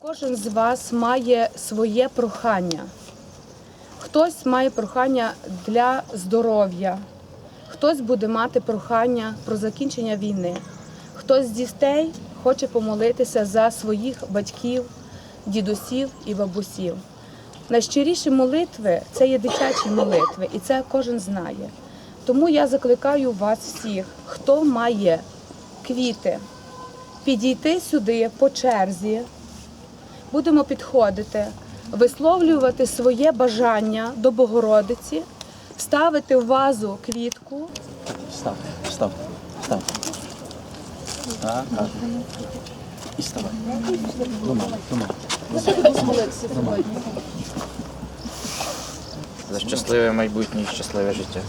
Кожен з вас має своє прохання. Хтось має прохання для здоров'я, хтось буде мати прохання про закінчення війни, хтось з дітей хоче помолитися за своїх батьків, дідусів і бабусів. Найщиріші молитви це є дитячі молитви, і це кожен знає. Тому я закликаю вас всіх, хто має квіти, підійти сюди по черзі будемо підходити, висловлювати своє бажання до Богородиці, ставити в вазу квітку. Став, став, став. Так, так. І ставай. До мами. За щасливе майбутнє і щасливе життя.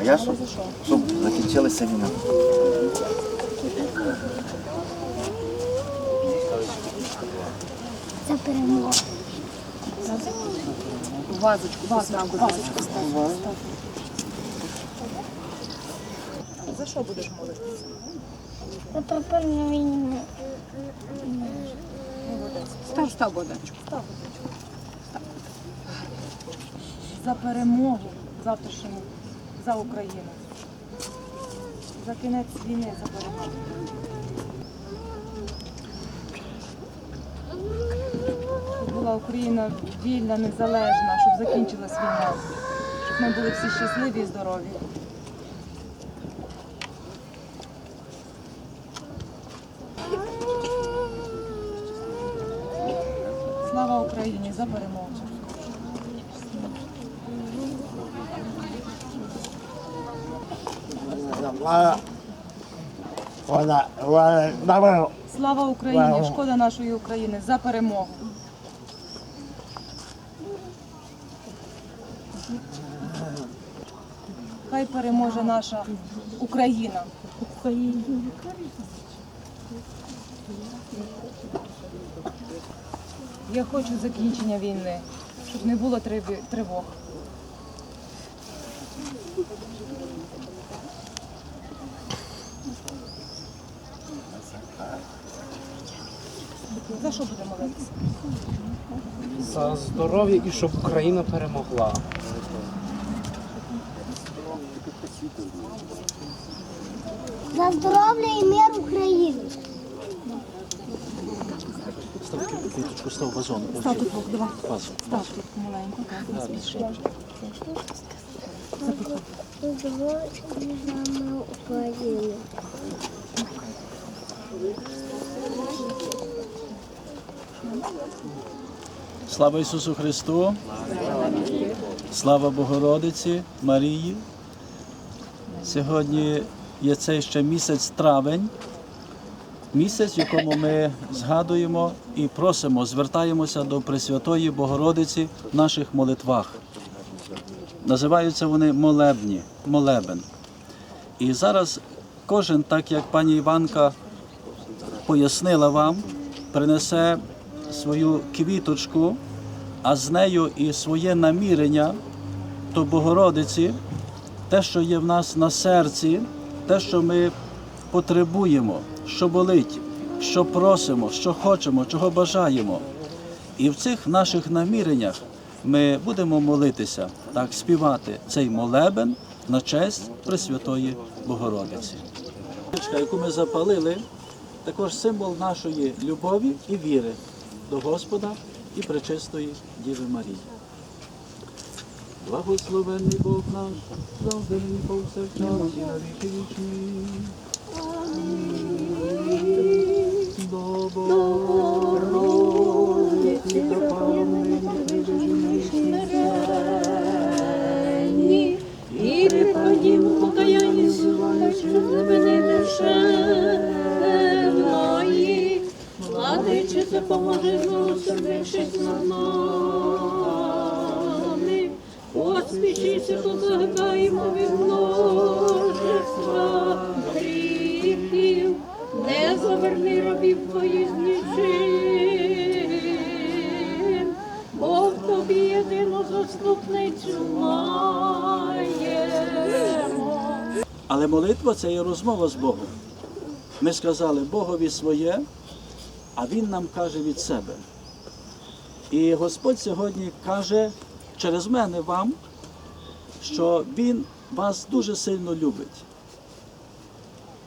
А я що? Щоб закінчилася війна. За перемогу. Вазочку, вазочку, вазочку став. За що будеш молитися? За припинення війни. Став, став Богданчику. за перемогу завтрашньому за Україну. За кінець війни за перемогу. Була Україна вільна, незалежна, щоб закінчилась війна, щоб ми були всі щасливі і здорові. Слава Україні за перемогу! Слава Україні! Шкода нашої України за перемогу! Хай переможе наша Україна. Я хочу закінчення війни, щоб не було тривог. За що будемо молитися? за здоров'я і щоб Україна перемогла. За здоров'я і мир України. Став став вазон. Став Бог, давай. Вазу. Став тут маленько, так, України. Слава Ісусу Христу! Слава Богородиці Марії! Сьогодні є цей ще місяць травень, місяць, в якому ми згадуємо і просимо, звертаємося до Пресвятої Богородиці в наших молитвах. Називаються вони молебні, молебен. І зараз кожен, так як пані Іванка пояснила вам, принесе свою квіточку, а з нею і своє намірення до Богородиці, те, що є в нас на серці, те, що ми потребуємо, що болить, що просимо, що хочемо, чого бажаємо. І в цих наших наміреннях ми будемо молитися, так співати цей молебен на честь Пресвятої Богородиці. Яку ми запалили, також символ нашої любові і віри до Господа і пречистої Діви Марії. Благословений Бог наш, завжди і повсякчас і на віки вічні. До Богородиці, до Панни, І припадім покаяння що мене душевної. Владиче, поможи злоусердившись над нами. Поспішися, позагаємо від множества гріхів. Не заверни робів твоїх нічим. Бо тобі єдину заступницю маємо. Але молитва це є розмова з Богом. Ми сказали Богові своє, а Він нам каже від себе. І Господь сьогодні каже через мене вам, що Він вас дуже сильно любить.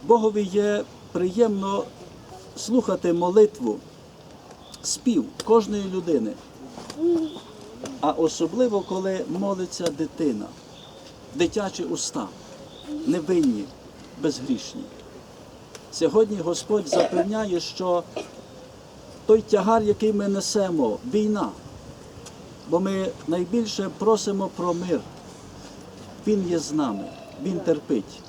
Богові є приємно слухати молитву, спів кожної людини, а особливо коли молиться дитина, дитячі уста, невинні, безгрішні. Сьогодні Господь запевняє, що той тягар, який ми несемо, війна, бо ми найбільше просимо про мир. Він є з нами, Він терпить.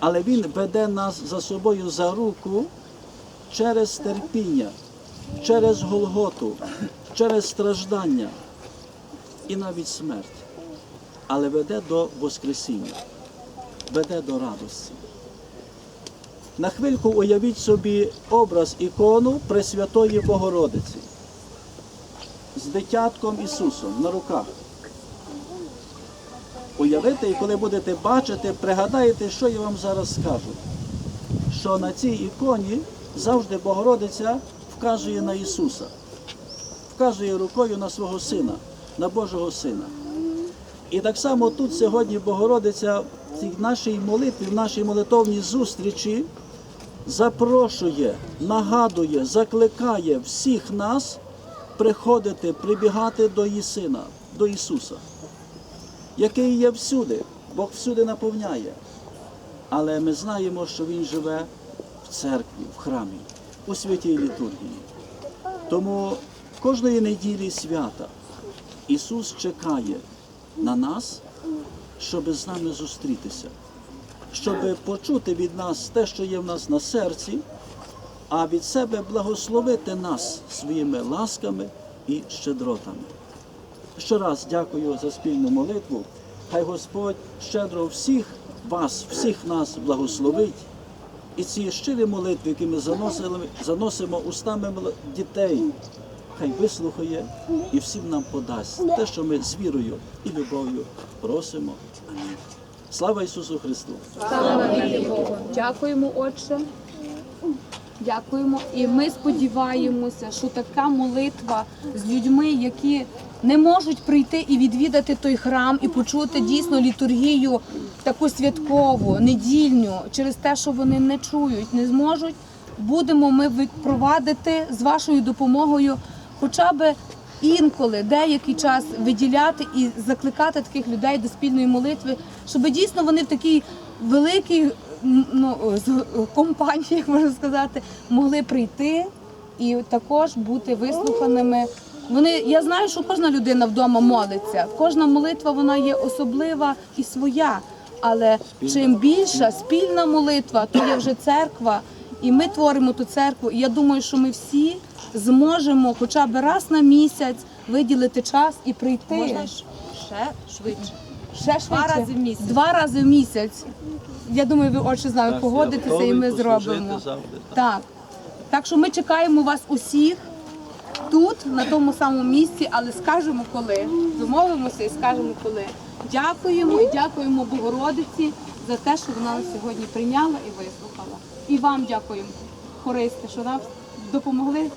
Але Він веде нас за собою за руку через терпіння, через Голготу, через страждання і навіть смерть. Але веде до Воскресіння, веде до радості. На хвильку уявіть собі образ ікону Пресвятої Богородиці з дитятком Ісусом на руках. Уявите, і коли будете бачити, пригадаєте, що я вам зараз скажу. Що на цій іконі завжди Богородиця вказує на Ісуса, вказує рукою на свого Сина, на Божого Сина. І так само тут сьогодні Богородиця в нашій молитві, в нашій молитовній зустрічі запрошує, нагадує, закликає всіх нас приходити, прибігати до її Сина, до Ісуса, який є всюди, Бог всюди наповняє. Але ми знаємо, що Він живе в церкві, в храмі, у святій літургії. Тому кожної неділі свята Ісус чекає на нас, щоб з нами зустрітися, щоб почути від нас те, що є в нас на серці, а від себе благословити нас своїми ласками і щедротами. Ще раз дякую за спільну молитву. Хай Господь щедро всіх вас, всіх нас благословить. І ці щирі молитви, які ми заносили, заносимо устами дітей, хай вислухає і всім нам подасть те, що ми з вірою і любов'ю просимо. Слава Ісусу Христу! Слава Богу. Дякуємо, Отче. Дякуємо. І ми сподіваємося, що така молитва з людьми, які не можуть прийти і відвідати той храм і почути дійсно літургію таку святкову, недільню, через те, що вони не чують, не зможуть. Будемо ми впровадити з вашою допомогою, хоча б інколи деякий час виділяти і закликати таких людей до спільної молитви, щоб дійсно вони в такій великій ну, компанії, можна сказати, могли прийти і також бути вислуханими. Вони, я знаю, що кожна людина вдома молиться. Кожна молитва вона є особлива і своя. Але чим більша спільна молитва, то є вже церква, і ми творимо ту церкву. І я думаю, що ми всі зможемо хоча б раз на місяць виділити час і прийти. Можна ще швидше. Ще швидше. Два рази в місяць. Два рази в місяць. Я думаю, ви очі з нами погодитеся, і ми зробимо. завжди, так. Так. Так що ми чекаємо вас усіх тут, на тому самому місці, але скажемо коли. Домовимося і скажемо коли. Дякуємо і дякуємо Богородиці за те, що вона нас сьогодні прийняла і вислухала. І вам дякуємо, хористи, що нам допомогли.